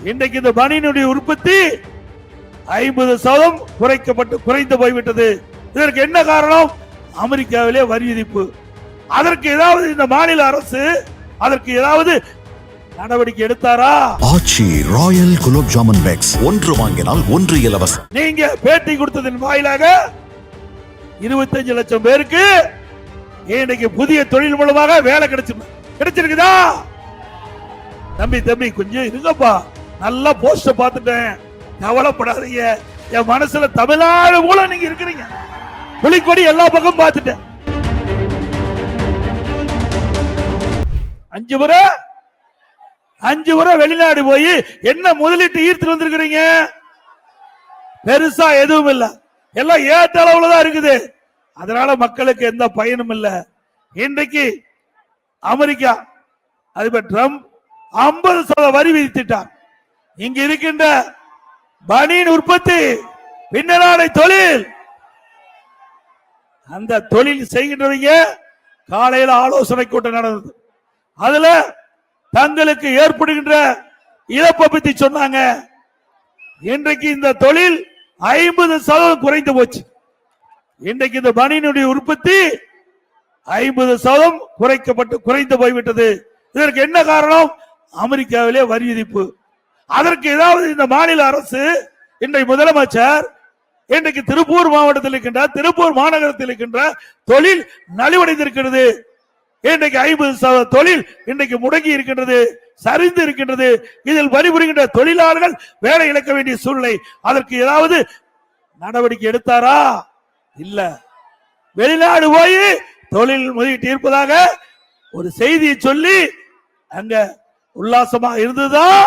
இன்றைக்கு இந்த பனியனுடைய உற்பத்தி ஐம்பது சதம் குறைக்கப்பட்டு குறைந்து போய்விட்டது. இதற்கு என்ன காரணம்? அமெரிக்காவிலே வரி விதிப்பு. அதற்கு ஏதாவது இந்த மாநில அரசு அதற்கு ஏதாவது நடவடிக்கை எடுத்தாரா? Aachi royal gulab jamun packs. ஒன்று வாங்கினால் ஒன்று இலவசம். நீங்க பேட்டி கொடுத்ததன் வாயிலாக இருபத்தஞ்சு லட்சம் பேருக்கு இன்னைக்கு புதிய தொழில் மூலமாக வேலை கிடைச்சு கிடைச்சிருக்குதா? தம்பி தம்பி கொஞ்சம் இருங்கப்பா. நல்லா போஸ்ட பார்த்துட்டேன். கவலைப்படாதீங்க. என் மனசுல தமிழ்நாடு மூலம் நீங்க இருக்கிறீங்க. புலிக்கொடி எல்லா பக்கம் பார்த்துட்டேன். அஞ்சு முறை அஞ்சு முறை வெளிநாடு போய் என்ன முதலீட்டு ஈர்த்து வந்திருக்கிறீங்க? பெருசா எதுவும் இல்ல. எல்லாம் ஏற்ற அளவுல தான் இருக்குது. அதனால மக்களுக்கு எந்த பயனும் இல்ல. இன்றைக்கு அமெரிக்கா அதிபர் ட்ரம்ப் ஐம்பது சதவீத வரி விதித்துட்டான். இங்கு இருக்கின்ற பனியின் உற்பத்தி பின்னலாடை தொழில். அந்த தொழில் செய்கின்றவங்க காலையில் ஆலோசனை கூட்டம் நடந்தது. அதுல தங்களுக்கு ஏற்படுகின்ற இழப்பை பத்தி சொன்னாங்க. இன்றைக்கு இந்த தொழில் ஐம்பது சதவீதம் குறைந்து போச்சு. இன்றைக்கு இந்த பனியினுடைய உற்பத்தி ஐம்பது சதம் குறைக்கப்பட்டு குறைந்து போய்விட்டது. இதற்கு என்ன காரணம்? அமெரிக்காவிலே வரி விதிப்பு. அதற்கு ஏதாவது இந்த மாநில அரசு இன்றைக்கு முதலமைச்சர் இன்றைக்கு திருப்பூர் மாவட்டத்தில் இருக்கின்ற திருப்பூர் மாநகரத்தில் இருக்கின்ற தொழில் நலிவடைந்திருக்கிறது. இன்றைக்கு ஐம்பது சதவீத தொழில் இன்றைக்கு முடங்கி இருக்கின்றது சரிந்து இருக்கின்றது. இதில் பணிபுரிகின்ற தொழிலாளர்கள் வேலை இழக்க வேண்டிய சூழ்நிலை. அதற்கு ஏதாவது நடவடிக்கை எடுத்தாரா? இல்ல. வெளிநாடு போய் தொழில் முதலீட்டு இருப்பதாக ஒரு செய்தியை சொல்லி அங்க உல்லாசமா இருந்துதான்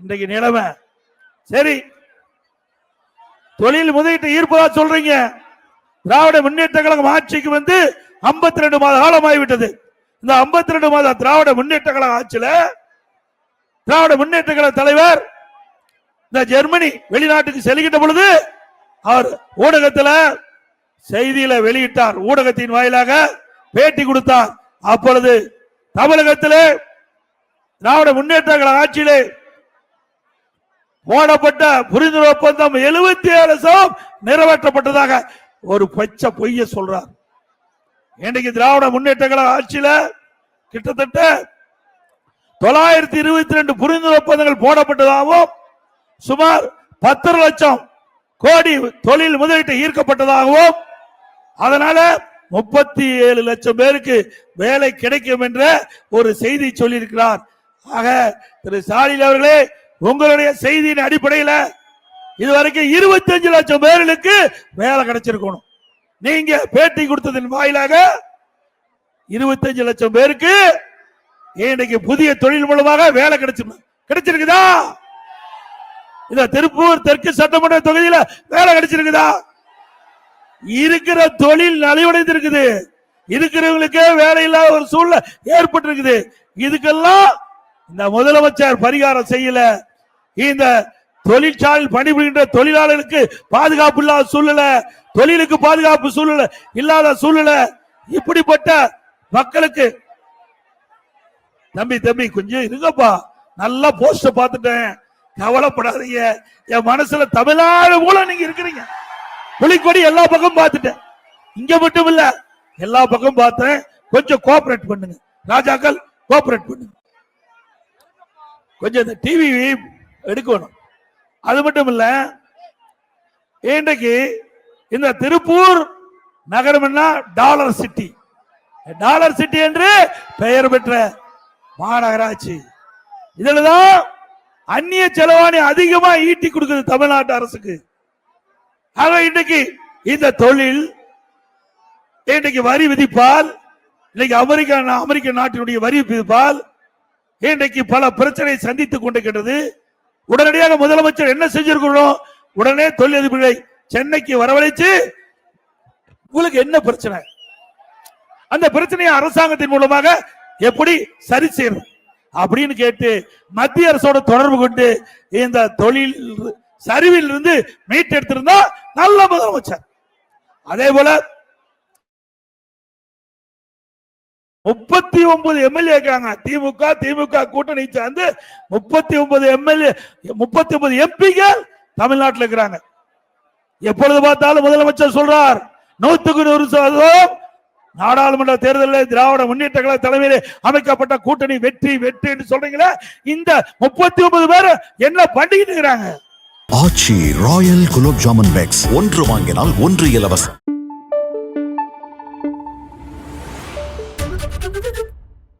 இன்றைக்கு நிலைமை. சரி. தொழில் முதலீட்டு ஈர்ப்பதா சொல்றீங்க. திராவிட முன்னேற்ற கழகம் ஆட்சிக்கு வந்து 52 ரெண்டு மாத காலம் ஆகிவிட்டது இந்த 52 ரெண்டு மாத திராவிட முன்னேற்ற கழக ஆட்சியில திராவிட முன்னேற்ற கழக தலைவர் இந்த ஜெர்மனி வெளிநாட்டுக்கு செல்கின்ற பொழுது அவர் ஊடகத்தில் செய்தியில வெளியிட்டார். ஊடகத்தின் வாயிலாக பேட்டி கொடுத்தார். அப்பொழுது தமிழகத்திலே திராவிட முன்னேற்ற கழக ஆட்சியிலே போடப்பட்ட புரிந்துணர்வு ஒப்பந்தம் எழுபத்தி ஏழு சதம் நிறைவேற்றப்பட்டதாக ஒரு பச்சை பொய்ய சொல்றார். இன்னைக்கு திராவிட முன்னேற்ற கழக ஆட்சியில கிட்டத்தட்ட தொள்ளாயிரத்தி இருபத்தி ரெண்டு புரிந்துணர்வு ஒப்பந்தங்கள் போடப்பட்டதாகவும் சுமார் பத்து லட்சம் கோடி தொழில் முதலீட்டு ஈர்க்கப்பட்டதாகவும் அதனால முப்பத்தி ஏழு லட்சம் பேருக்கு வேலை கிடைக்கும் என்ற ஒரு செய்தி சொல்லியிருக்கிறார். ஆக திரு ஸ்டாலின் அவர்களே உங்களுடைய செய்தியின் அடிப்படையில் இதுவரைக்கும் இருபத்தஞ்சு லட்சம் பேர்களுக்கு வேலை கிடைச்சிருக்கணும். நீங்க பேட்டி கொடுத்ததன் வாயிலாக இருபத்தஞ்சு லட்சம் பேருக்கு இன்னைக்கு புதிய தொழில் மூலமாக வேலை கிடைச்சிருக்கு கிடைச்சிருக்குதா? இந்த திருப்பூர் தெற்கு சட்டமன்ற தொகுதியில வேலை கிடைச்சிருக்குதா? இருக்கிற தொழில் நலிவடைந்திருக்குது. இருக்கிறவங்களுக்கே வேலை இல்லாத ஒரு சூழ்நிலை ஏற்பட்டிருக்குது. இதுக்கெல்லாம் இந்த முதலமைச்சர் பரிகாரம் செய்யல. இந்த தொழிற்சாலையில் பணிபுரிகின்ற தொழிலாளர்களுக்கு பாதுகாப்பு இல்லாத சூழ்நிலை தொழிலுக்கு பாதுகாப்பு சூழ்நிலை இல்லாத சூழ்நிலை இப்படிப்பட்ட மக்களுக்கு தம்பி தம்பி கொஞ்சம் இருங்கப்பா. நல்லா போஸ்ட பார்த்துட்டேன். கவலைப்படாதீங்க. என் மனசுல தமிழ்நாடு மூலம் நீங்க இருக்கிறீங்க. புலிக்கொடி எல்லா பக்கம் பார்த்துட்டேன். இங்க மட்டும் இல்ல எல்லா பக்கம் பார்த்தேன். கொஞ்சம் கோஆபரேட் பண்ணுங்க. ராஜாக்கள் கோஆபரேட் பண்ணுங்க. கொஞ்சம் இந்த டிவி எடுக்கணும். அது மட்டும் இல்ல இன்றைக்கு இந்த திருப்பூர் நகரம் என்ன? Dollar city. டாலர் சிட்டி என்று பெயர் பெற்ற மாநகராட்சி. இதுலதான் அந்நிய செலவாணி அதிகமா ஈட்டி கொடுக்குது தமிழ்நாட்டு அரசுக்கு. ஆக இன்னைக்கு இந்த தொழில் இன்றைக்கு வரி விதிப்பால் இன்னைக்கு அமெரிக்கா அமெரிக்க நாட்டினுடைய வரி விதிப்பால் இன்றைக்கு பல பிரச்சனை சந்தித்துக் கொண்டிருக்கிறது உடனடியாக முதலமைச்சர் என்ன செஞ்சிருக்கணும் உடனே தொழிலதிபர்களை சென்னைக்கு வரவழைச்சு உங்களுக்கு என்ன பிரச்சனை? அந்த பிரச்சனையை அரசாங்கத்தின் மூலமாக எப்படி சரி செய்யறது அப்படின்னு கேட்டு மத்திய அரசோட தொடர்பு கொண்டு இந்த தொழில் சரிவில் இருந்து மீட்டெடுத்திருந்தா நல்ல முதலமைச்சர். அதே போல முப்பத்தி ஒன்பது எம்எல்ஏ இருக்காங்க. திமுக திமுக கூட்டணி சேர்ந்து முப்பத்தி ஒன்பது எம்எல்ஏ முப்பத்தி ஒன்பது எம்பிகள் தமிழ்நாட்டில் இருக்கிறாங்க. எப்பொழுது பார்த்தாலும் முதலமைச்சர் சொல்றார் நூத்துக்கு நூறு சதவீதம் நாடாளுமன்ற தேர்தலில் திராவிட முன்னேற்ற கழக தலைமையில் அமைக்கப்பட்ட கூட்டணி வெற்றி வெற்றி என்று சொல்றீங்களே இந்த முப்பத்தி ஒன்பது பேர் என்ன பண்ணிக்கிட்டு இருக்கிறாங்க? ஆச்சி ராயல் குலோப் ஜாமன் பேக்ஸ் ஒன்று வாங்கினால் ஒன்று இலவசம்.